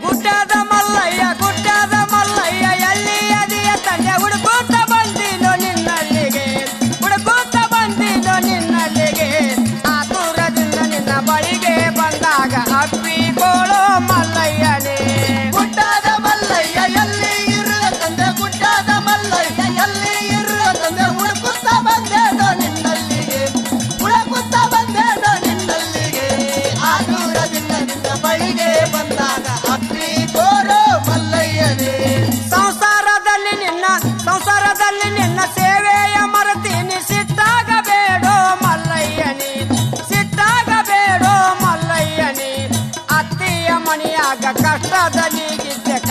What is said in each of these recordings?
Gustavo!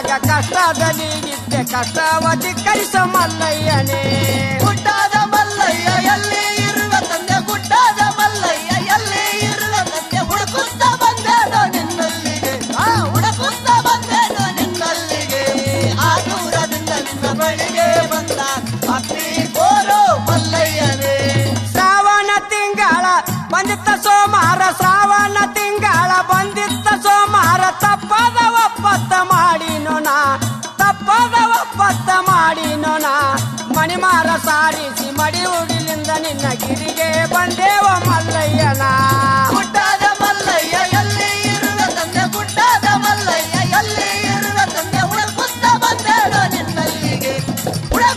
ಹುಟ್ಟಾಗ ಕಷ್ಟದಲ್ಲಿ ಇದ್ದೆ ಕಷ್ಟವ ಧಿಕ್ಕರಿಸ ಮಲ್ಲಯ್ಯನೇ ಹುಟ್ಟಾದ ಮಲ್ಲಯ್ಯ ಎಲ್ಲಿ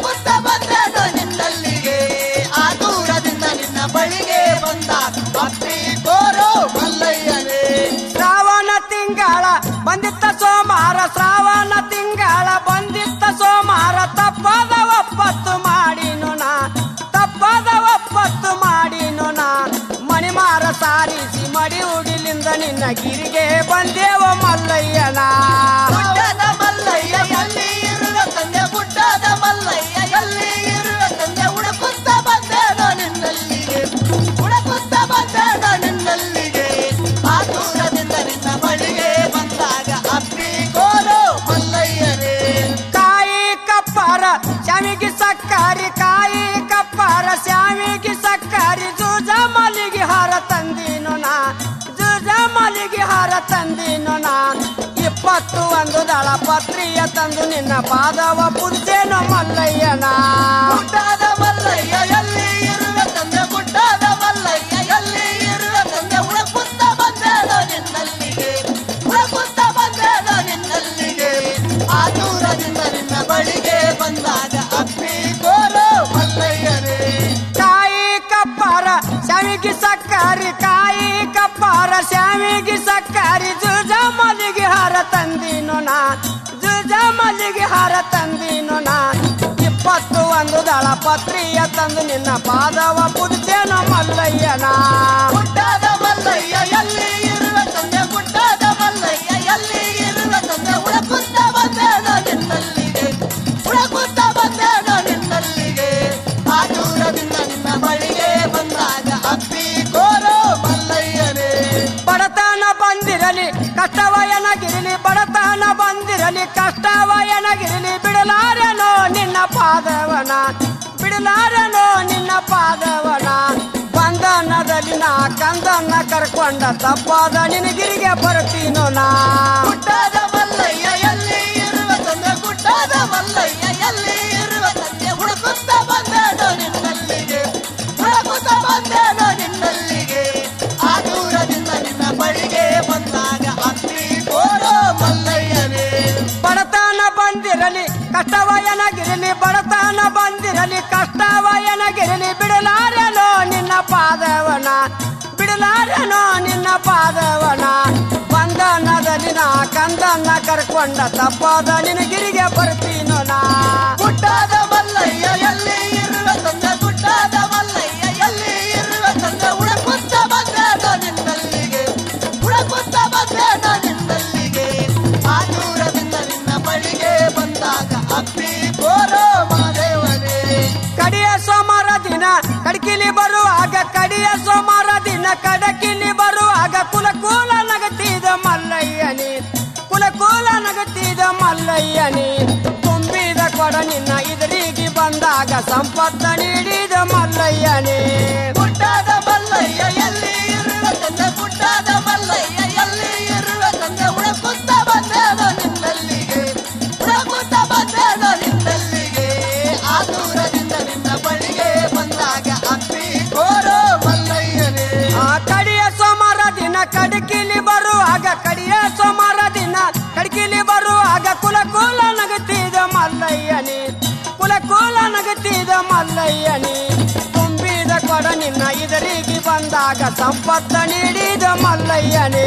gostava ತಂದೀನು ನಾನು ಇಪ್ಪತ್ತು ಒಂದು ದಳ ಪತ್ರಿಯ ತಂದು ನಿನ್ನ ಪಾದವ ಪುಂಚೇನು ಮಲ್ಲಯ್ಯನ ಮಲ್ಲಯ್ಯ ಸಕ್ಕರಿ ಜುಜ ಮಲ್ಲಿಗೆ ಹಾರ ತಂದಿನು ನಾ. ಜುಜ ಮಲ್ಲಿಗೆ ಹಾರ ತಂದಿನು ನಾ. ಇಪ್ಪತ್ತು ಒಂದು ದಳ ಪತ್ರಿಯ ತಂದು ನಿನ್ನ ಪಾದವ ಪುದಿತೇನೋ ಮಲ್ಲಯ್ಯನ. ಮಲ್ಲಯ್ಯ ಎಲ್ಲಿ ಕಷ್ಟವಯನಗಿರಲಿ ಬಡತನ ಬಂದಿರಲಿ ಕಷ್ಟವಯನಗಿರಲಿ ಬಿಡಲಾರನೋ ನಿನ್ನ ಪಾದವನ? ಬಿಡಲಾರನೋ ನಿನ್ನ ಪಾದವನ? ಬಂಧನದಲ್ಲಿ ನಾ ಕಂದನ್ನ ಕರ್ಕೊಂಡ ತಪ್ಪಾದ ನಿನಗಿರಿಗೆ ಬರ್ತೀನೋ ನಾ? ಗುಡ್ಡದ ಮಲ್ಲಯ್ಯ, ಎಲ್ಲಿ ಇರುವ ತಂದ ಗುಡ್ಡದ ಮಲ್ಲಯ್ಯ? ಕಂದನ್ನ ಕರ್ಕೊಂಡ ತಪ್ಪಾದ ನಿನಗಿರಿಗೆ ಬರ್ತೀನೋ ನಾ? ಕೂಲ ನಗತಿದ ಮಲ್ಲಯ್ಯನಿ ತುಂಬಿದ ಕೊಡ ನಿನ್ನ ಇದರಿಗೆ ಬಂದಾಗ ಸಂಪತ್ತ ನೀಡಿದ ಮಲ್ಲಯ್ಯನಿ. ಗುಡ್ಡದ ಮಲ್ಲಯ್ಯ ಎಲ್ಲಿ ಇರುವ ತಂದೆ? ಗುಡ್ಡದ ಮಲ್ಲಯ್ಯ ಎಲ್ಲಿ ಇರುವ ತಂದೆ? ಉಳಕುತ್ತ ಬಂದೇನೋ ನಿನ್ನಲ್ಲಿಗೆ ಉಳಕುತ್ತ ಬಂದೇನೋ ನಿನ್ನಲ್ಲಿಗೆ ಆ ದೂರದಿಂದ ನಿನ್ನ ಬಳಿಗೆ ಬಂದಾಗ ಅಪ್ಪಿ ಕೋರೋ ಮಲ್ಲಯ್ಯನೇ. ಆ ಕಡೆಯ ಸೋಮರ ದಿನ ಕಡಕಿ ಮಲ್ಲಯ್ಯನಿ ತುಂಬಿದ ಕೊಡ ನಿನ್ನ ಇದರಿಗೆ ಬಂದಾಗ ಸಂಪತ್ತ ನೀಡಿದ ಮಲ್ಲಯ್ಯನೇ.